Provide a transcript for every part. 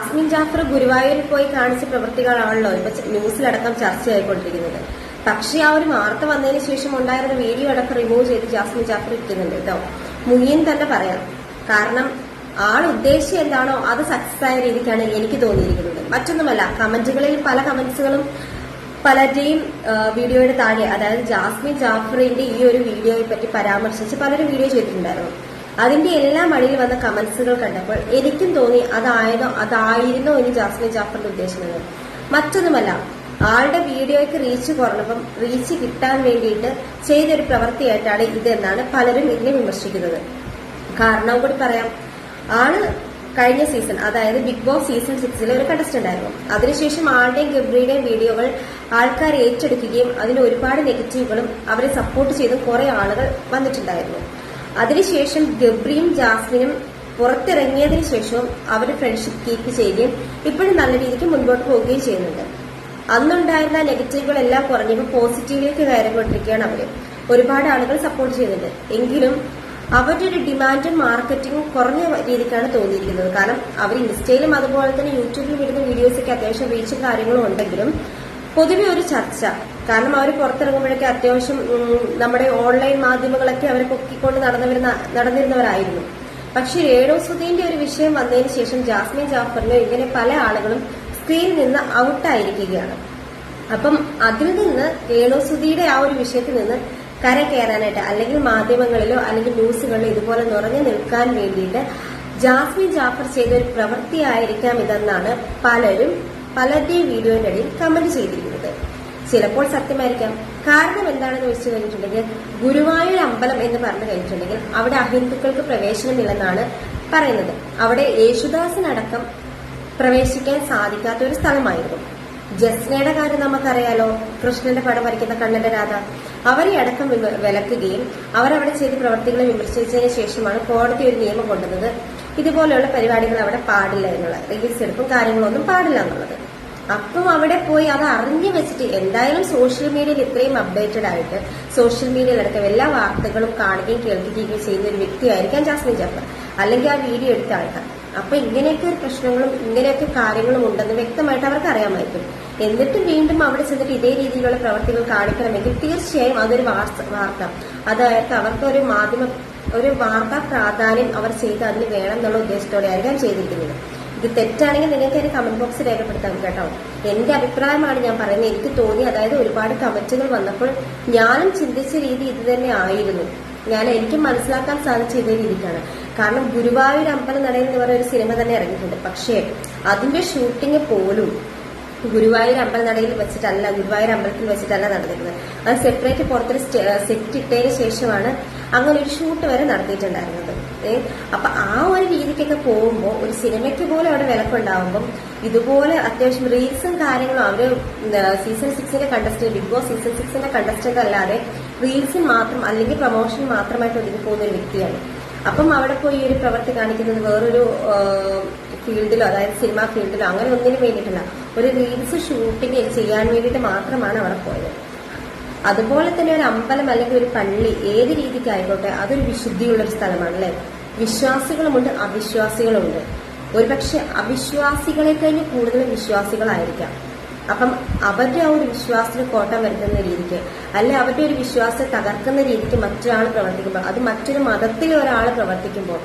Jasmine Jafar ഗുരുവായൂരിൽ പോയി കാണിച്ച പ്രവൃത്തികളാണല്ലോ ഇപ്പൊ ന്യൂസിലടക്കം ചർച്ചയായിക്കൊണ്ടിരിക്കുന്നത്. പക്ഷേ ആ ഒരു വാർത്ത വന്നതിന് ശേഷം ഉണ്ടായിരുന്ന വീഡിയോ അടക്കം റിമൂവ് ചെയ്ത് ജാസ്മിൻ ജാഫർ ഇട്ടുന്നുണ്ട് കേട്ടോ. മുയ്യൻ തന്നെ പറയാം. കാരണം ആൾ ഉദ്ദേശിച്ച എന്താണോ അത് സക്സസ് ആയ രീതിക്കാണ് എനിക്ക് തോന്നിയിരിക്കുന്നത്. മറ്റൊന്നുമല്ല കമന്റുകളിൽ പല കമന്റ്സുകളും പലരുടെയും വീഡിയോയുടെ താഴെ അതായത് ജാസ്മിൻ ജാഫറിന്റെ ഈ ഒരു വീഡിയോയെ പറ്റി പരാമർശിച്ച് പലരും വീഡിയോ ചെയ്തിട്ടുണ്ടായിരുന്നു. അതിന്റെ എല്ലാം അടിയിൽ വന്ന കമന്റ്സുകൾ കണ്ടപ്പോൾ എനിക്കും തോന്നി അതായതോ അതായിരുന്നോ ഇനി ജാസ്മിൻ ജാഫറിന്റെ ഉദ്ദേശമെന്ന്. മറ്റൊന്നുമല്ല ആളുടെ വീഡിയോയ്ക്ക് റീച്ച് കുറഞ്ഞപ്പം റീച്ച് കിട്ടാൻ വേണ്ടിയിട്ട് ചെയ്തൊരു പ്രവൃത്തിയായിട്ടാണ് ഇതെന്നാണ് പലരും ഇതിനെ വിമർശിക്കുന്നത്. കാരണവും കൂടി പറയാം ആൾ കഴിഞ്ഞ സീസൺ അതായത് ബിഗ് ബോസ് സീസൺ സിക്സിലെ ഒരു കണ്ടസ്റ്റന്റ് ആയിരുന്നു അതിനുശേഷം ആളുടെയും ഗബ്രിയുടെയും വീഡിയോകൾ ആൾക്കാർ ഏറ്റെടുക്കുകയും അതിന് ഒരുപാട് നെഗറ്റീവുകളും അവരെ സപ്പോർട്ട് ചെയ്തും കുറെ ആളുകൾ വന്നിട്ടുണ്ടായിരുന്നു. അതിനുശേഷം ഗബ്രിയും ജാസ്മിനും പുറത്തിറങ്ങിയതിനു ശേഷവും അവർ ഫ്രണ്ട്ഷിപ്പ് കീപ്പ് ചെയ്യുകയും ഇപ്പോഴും നല്ല രീതിക്ക് മുൻപോട്ട് പോവുകയും ചെയ്യുന്നുണ്ട്. അന്നുണ്ടായിരുന്ന നെഗറ്റീവുകളെല്ലാം കുറഞ്ഞപ്പോൾ പോസിറ്റീവിലേക്ക് കയറിക്കൊണ്ടിരിക്കുകയാണ് അവർ. ഒരുപാട് ആളുകൾ സപ്പോർട്ട് ചെയ്യുന്നുണ്ട്. എങ്കിലും അവരുടെ ഒരു ഡിമാൻഡും മാർക്കറ്റിംഗും കുറഞ്ഞ രീതിക്കാണ് തോന്നിയിരിക്കുന്നത്. കാരണം അവർ ഇൻസ്റ്റയിലും അതുപോലെ തന്നെ യൂട്യൂബിലും ഇടുന്ന വീഡിയോസൊക്കെ അത്യാവശ്യം റീച്ചും കാര്യങ്ങളും ഉണ്ടെങ്കിലും പൊതുവെ ഒരു ചർച്ച. കാരണം അവർ പുറത്തിറങ്ങുമ്പോഴൊക്കെ അത്യാവശ്യം നമ്മുടെ ഓൺലൈൻ മാധ്യമങ്ങളൊക്കെ അവരെ പൊക്കിക്കൊണ്ട് നടന്നവരുന്ന നടന്നിരുന്നവരായിരുന്നു. പക്ഷെ രേണു സുധീന്റെ ഒരു വിഷയം വന്നതിന് ശേഷം ജാസ്മിൻ ജാഫറിനെ ഇങ്ങനെ പല ആളുകളും സ്ക്രീനിൽ നിന്ന് ഔട്ടായിരിക്കുകയാണ് അപ്പം അതിൽ നിന്ന് രേണു സുധിയുടെ ആ ഒരു വിഷയത്തിൽ നിന്ന് കര കയറാനായിട്ട് അല്ലെങ്കിൽ മാധ്യമങ്ങളിലോ അല്ലെങ്കിൽ ന്യൂസുകളിലോ ഇതുപോലെ നിറഞ്ഞു നിൽക്കാൻ വേണ്ടിയിട്ട് ജാസ്മിൻ ജാഫർ ചെയ്ത ഒരു പ്രവൃത്തിയായിരിക്കാം ഇതെന്നാണ് പലരും പലരുടെയും വീഡിയോയുടെ ഇടയിൽ കമന്റ് ചെയ്തിരിക്കുന്നത്. ചിലപ്പോൾ സത്യമായിരിക്കാം. കാരണം എന്താണെന്ന് വെച്ച് കഴിഞ്ഞിട്ടുണ്ടെങ്കിൽ ഗുരുവായൂർ അമ്പലം എന്ന് പറഞ്ഞു കഴിഞ്ഞിട്ടുണ്ടെങ്കിൽ അവിടെ അഹിന്ദുക്കൾക്ക് പ്രവേശനമില്ലെന്നാണ് പറയുന്നത്. അവിടെ യേശുദാസിനടക്കം പ്രവേശിക്കാൻ സാധിക്കാത്ത ഒരു സ്ഥലമായിരുന്നു. ജസ്നയുടെ കാര്യം നമുക്കറിയാലോ. കൃഷ്ണന്റെ പടം വരയ്ക്കുന്ന കണ്ണന്റെ രാധ. അവരെ അടക്കം വിലക്കുകയും അവരവിടെ ചെയ്ത പ്രവർത്തികളെ വിമർശിച്ചതിന് ശേഷമാണ് കോടതി ഒരു നിയമം കൊണ്ടുവന്നത്. ഇതുപോലെയുള്ള പരിപാടികൾ അവിടെ പാടില്ല എന്നുള്ളത് റീൽസ് എടുപ്പും കാര്യങ്ങളൊന്നും പാടില്ല എന്നുള്ളത്. അപ്പം അവിടെ പോയി അത് അറിഞ്ഞു വെച്ചിട്ട് എന്തായാലും സോഷ്യൽ മീഡിയയിൽ ഇത്രയും അപ്ഡേറ്റഡ് ആയിട്ട് സോഷ്യൽ മീഡിയയിലടക്കം എല്ലാ വാർത്തകളും കാണുകയും കേൾക്കുകയും ചെയ്യുന്ന ഒരു വ്യക്തിയായിരിക്കാം ജാസ്മിൻ ജാഫർ. അല്ലെങ്കിൽ ആ വീഡിയോ എടുത്ത ആൾക്കാർ. അപ്പൊ ഇങ്ങനെയൊക്കെ പ്രശ്നങ്ങളും ഇങ്ങനെയൊക്കെ കാര്യങ്ങളും ഉണ്ടെന്ന് വ്യക്തമായിട്ട് അവർക്ക് അറിയാമായിരിക്കും. എന്നിട്ട് വീണ്ടും അവിടെ ചെന്നിട്ട് ഇതേ രീതിയിലുള്ള പ്രവർത്തികൾ കാണിക്കണമെങ്കിൽ തീർച്ചയായും അതൊരു വാർത്ത അതായത് അവർക്ക് ഒരു മാധ്യമ ഒരു വാർത്താ പ്രാധാന്യം അവർ ചെയ്ത് അതിന് വേണം എന്നുള്ള ഉദ്ദേശത്തോടെ ആയിരിക്കാം ചെയ്തിരിക്കുന്നത്. ഇത് തെറ്റാണെങ്കിൽ നിങ്ങൾക്ക് എന്റെ കമന്റ് ബോക്സിൽ രേഖപ്പെടുത്താം കേട്ടോ. എന്റെ അഭിപ്രായമാണ് ഞാൻ പറയുന്നത്. എനിക്ക് തോന്നി അതായത് ഒരുപാട് കമന്റുകൾ വന്നപ്പോൾ ഞാനും ചിന്തിച്ച രീതി ഇത് തന്നെ ആയിരുന്നു. ഞാൻ എനിക്ക് മനസ്സിലാക്കാൻ സാധിച്ച ഇതേ രീതിക്കാണ്. കാരണം ഗുരുവായൂർ അമ്പലം നടയിൽ എന്ന് പറയുന്ന ഒരു സിനിമ തന്നെ ഇറങ്ങിയിട്ടുണ്ട്. പക്ഷേ അതിന്റെ ഷൂട്ടിംഗ് പോലും ഗുരുവായൂർ അമ്പലനടയിൽ വെച്ചിട്ടല്ല ഗുരുവായൂർ അമ്പലത്തിൽ വെച്ചിട്ടല്ല നടന്നിരുന്നത്. അത് സെപ്പറേറ്റ് പുറത്തൊരു സെറ്റ് ഇട്ടതിന് ശേഷമാണ് അങ്ങനെ ഒരു ഷൂട്ട് വരെ നടത്തിയിട്ടുണ്ടായിരുന്നത്. ഏ അപ്പൊ ആ ഒരു രീതിക്കൊക്കെ പോകുമ്പോൾ ഒരു സിനിമയ്ക്ക് പോലും അവിടെ വിലക്കുണ്ടാവുമ്പം ഇതുപോലെ അത്യാവശ്യം റീൽസും കാര്യങ്ങളും അവർ സീസൺ സിക്സിന്റെ കണ്ടസ്റ്റന്റ് ബിഗ് ബോസ് സീസൺ സിക്സിന്റെ കണ്ടസ്റ്റന്റ് അല്ലാതെ റീൽസ് മാത്രം അല്ലെങ്കിൽ പ്രൊമോഷൻ മാത്രമായിട്ട് ഒതുങ്ങി പോകുന്ന ഒരു വ്യക്തിയാണ്. അപ്പം അവിടെ പോയി ഈ ഒരു പ്രവൃത്തി കാണിക്കുന്നത് വേറൊരു ഫീൽഡിലോ അതായത് സിനിമാ ഫീൽഡിലോ അങ്ങനെ ഒന്നിനും വേണ്ടിയിട്ടില്ല. ഒരു റീൽസ് ഷൂട്ടിംഗ് ചെയ്യാൻ വേണ്ടിയിട്ട് മാത്രമാണ് അവിടെ പോയത്. അതുപോലെ തന്നെ ഒരു അമ്പലം അല്ലെങ്കിൽ ഒരു പള്ളി ഏത് രീതിക്കായിക്കോട്ടെ അതൊരു വിശുദ്ധിയുള്ള ഒരു സ്ഥലമാണ് അല്ലെ? വിശ്വാസികളുമുണ്ട് അവിശ്വാസികളുമുണ്ട്. ഒരുപക്ഷെ അവിശ്വാസികളെ കഴിഞ്ഞ് കൂടുതൽ വിശ്വാസികളായിരിക്കാം. അപ്പം അവരുടെ ആ ഒരു വിശ്വാസത്തിന് കോട്ടം വരുത്തുന്ന രീതിക്ക് അല്ലെ അവരുടെ ഒരു വിശ്വാസത്തെ തകർക്കുന്ന രീതിക്ക് മറ്റൊരാൾ പ്രവർത്തിക്കുമ്പോൾ അത് മറ്റൊരു മതത്തിലെ ഒരാൾ പ്രവർത്തിക്കുമ്പോൾ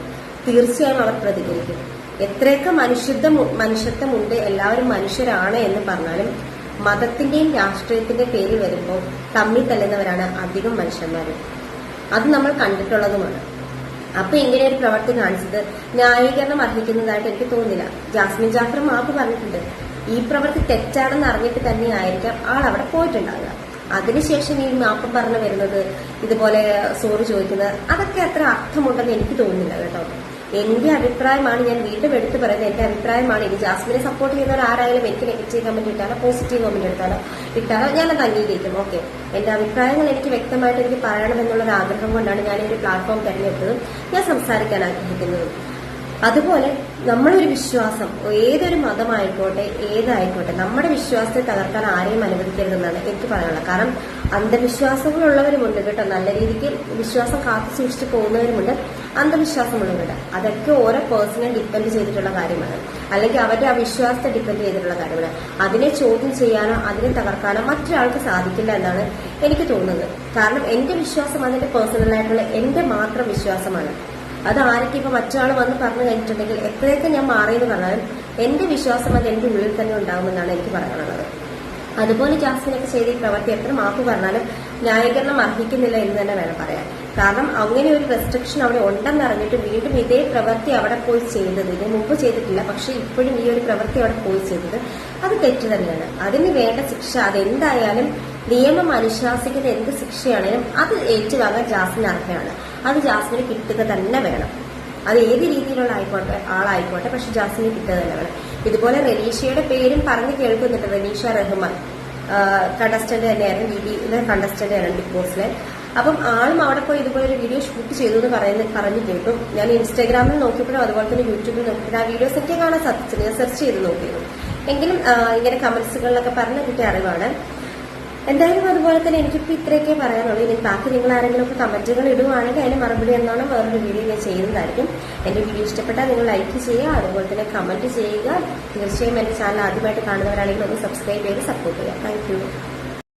തീർച്ചയായും അവർ പ്രതികരിക്കും. എത്രയൊക്കെ മനുഷ്യത്വം മനുഷ്യത്വമുണ്ട് എല്ലാവരും മനുഷ്യരാണ് എന്ന് പറഞ്ഞാലും മതത്തിന്റെയും രാഷ്ട്രീയത്തിന്റെയും പേര് വരുമ്പോൾ തമ്മിൽ തല്ലുന്നവരാണ് അധികം മനുഷ്യന്മാർ അത് നമ്മൾ കണ്ടിട്ടുള്ളതുമാണ്. അപ്പൊ ഇങ്ങനെ ഒരു പ്രവർത്തി കാണിച്ചത് ന്യായീകരണം അർഹിക്കുന്നതായിട്ട് എനിക്ക് തോന്നുന്നില്ല. ജാസ്മിൻ ജാഫർ മാപ്പ് പറഞ്ഞിട്ടുണ്ട്. ഈ പ്രവൃത്തി തെറ്റാണെന്ന് അറിഞ്ഞിട്ട് തന്നെ ആയിരിക്കാം ആൾ അവിടെ പോയിട്ടുണ്ടാവുക. അതിനുശേഷം ഈ മാപ്പ് പറഞ്ഞു വരുന്നത് ഇതുപോലെ സോറി ചോദിക്കുന്നത് അതൊക്കെ അത്ര അർത്ഥമുണ്ടെന്ന് എനിക്ക് തോന്നുന്നില്ല കേട്ടോ. എന്റെ അഭിപ്രായമാണ് ഞാൻ വീണ്ടും എടുത്തു പറയുന്നത്. എന്റെ അഭിപ്രായമാണ് ഇനി ജാസ്മിനെ സപ്പോർട്ട് ചെയ്യുന്നവർ ആരായാലും എനിക്ക് നെഗറ്റീവ് കമന്റ് ഇട്ടാലോ പോസിറ്റീവ് കമന്റ് എടുത്താലോ ഇട്ടാലോ ഞാനത് അംഗീകരിക്കും. ഓക്കെ എന്റെ അഭിപ്രായങ്ങൾ എനിക്ക് വ്യക്തമായിട്ട് എനിക്ക് പറയണമെന്നുള്ള ഒരു ആഗ്രഹം കൊണ്ടാണ് ഞാൻ ഒരു പ്ലാറ്റ്ഫോം തിരഞ്ഞെടുത്തതും ഞാൻ സംസാരിക്കാൻ ആഗ്രഹിക്കുന്നതും. അതുപോലെ നമ്മളൊരു വിശ്വാസം ഏതൊരു മതമായിക്കോട്ടെ ഏതായിക്കോട്ടെ നമ്മുടെ വിശ്വാസത്തെ തകർക്കാൻ ആരെയും അനുവദിക്കരുതെന്നാണ് എനിക്ക് പറയാനുള്ളത്. കാരണം അന്ധവിശ്വാസങ്ങളുള്ളവരുമുണ്ട് കേട്ടോ. നല്ല രീതിക്ക് വിശ്വാസം കാത്തു സൂക്ഷിച്ചു പോകുന്നവരുമുണ്ട്. അന്ധവിശ്വാസമുള്ളവരുണ്ട് അതൊക്കെ ഓരോ പേഴ്സണൽ ഡിപ്പെൻഡ് ചെയ്തിട്ടുള്ള കാര്യമാണ്. അല്ലെങ്കിൽ അവരുടെ ആ വിശ്വാസത്തെ ഡിപ്പെൻഡ് ചെയ്തിട്ടുള്ള കാര്യമാണ്. അതിനെ ചോദ്യം ചെയ്യാനോ അതിനെ തകർക്കാനോ മറ്റൊരാൾക്ക് സാധിക്കില്ല എന്നാണ് എനിക്ക് തോന്നുന്നത്. കാരണം എന്റെ വിശ്വാസം അതിന്റെ പേഴ്സണലായിട്ടുള്ള എന്റെ മാത്രം വിശ്വാസമാണ്. അത് ആരൊക്കെ ഇപ്പൊ മറ്റൊരാൾ വന്ന് പറഞ്ഞു കഴിഞ്ഞിട്ടുണ്ടെങ്കിൽ എത്രയൊക്കെ ഞാൻ മാറിയെന്ന് പറഞ്ഞാലും എന്റെ വിശ്വാസം അത് എന്റെ ഉള്ളിൽ തന്നെ ഉണ്ടാകുമെന്നാണ് എനിക്ക് പറയാനുള്ളത്. അതുപോലെ ജാസ്മിനൊക്കെ ചെയ്ത ഈ പ്രവൃത്തി എത്ര മാപ്പ് പറഞ്ഞാലും ന്യായീകരണം അർഹിക്കുന്നില്ല എന്ന് തന്നെ വേണം പറയാൻ. കാരണം അങ്ങനെ ഒരു റെസ്ട്രിക്ഷൻ അവിടെ ഉണ്ടെന്ന് അറിഞ്ഞിട്ട് വീണ്ടും ഇതേ പ്രവൃത്തി അവിടെ പോയി ചെയ്തത്. ഇതിന് മുമ്പ് ചെയ്തിട്ടില്ല പക്ഷെ ഇപ്പോഴും ഈ ഒരു പ്രവൃത്തി അവിടെ പോയി ചെയ്തത്. അത് തെറ്റ് തന്നെയാണ്. അതിന് വേണ്ട ശിക്ഷ അതെന്തായാലും നിയമം അനുശാസിക്കുന്ന എന്ത് ശിക്ഷയാണേലും അത് ഏറ്റുവാങ്ങാൻ ജാസിന് അർഹയാണ് അത് ജാസ്മിന് കിട്ടുക തന്നെ വേണം. അത് ഏത് രീതിയിലുള്ള ആയിക്കോട്ടെ ആളായിക്കോട്ടെ പക്ഷെ ജാസ്മിന് കിട്ടുക തന്നെ വേണം. ഇതുപോലെ റനീഷയുടെ പേരും പറഞ്ഞു കേൾക്കുന്നുണ്ട് റനീഷ റഹ്മാൻ. കണ്ടസ്റ്റന്റ് തന്നെയായിരുന്നു ഡി ഡിയിലെ കണ്ടസ്റ്റന്റ് ആയിരുന്നു ബിഗ് ബോസിലെ അപ്പം ആളും അവിടെ പോയി ഇതുപോലെ ഒരു വീഡിയോ ഷൂട്ട് ചെയ്തു എന്ന് പറയുന്ന പറഞ്ഞു കേട്ടു. ഞാൻ ഇൻസ്റ്റാഗ്രാമിൽ നോക്കിയപ്പോഴും അതുപോലെ തന്നെ യൂട്യൂബിൽ നോക്കിയപ്പോഴും ആ വീഡിയോസ് എനിക്ക് കാണാൻ സാധിച്ചില്ല ഞാൻ സെർച്ച് ചെയ്ത് നോക്കിയിരുന്നു. എങ്കിലും ഇങ്ങനെ കമന്റ്സുകളിലൊക്കെ പറഞ്ഞ കിട്ടിയ അറിവാണ്. എന്തായാലും അതുപോലെ തന്നെ എനിക്കിപ്പോൾ ഇത്രയൊക്കെ പറയാനുള്ളൂ. ഇനി ബാക്കി നിങ്ങൾ ആരെങ്കിലും ഒക്കെ കമന്റുകൾ ഇടുവാണെങ്കിൽ അതിന് മറുപടി എന്നാണോ വേറൊരു വീഡിയോ ഞാൻ ചെയ്യുന്നതായിരിക്കും. എന്റെ വീഡിയോ ഇഷ്ടപ്പെട്ടാൽ നിങ്ങൾ ലൈക്ക് ചെയ്യുക അതുപോലെ തന്നെ കമന്റ് ചെയ്യുക. തീർച്ചയായും എന്റെ ചാനൽ ആദ്യമായിട്ട് കാണുന്നവരാണെങ്കിൽ ഒന്ന് സബ്സ്ക്രൈബ് ചെയ്ത് സപ്പോർട്ട് ചെയ്യുക. താങ്ക്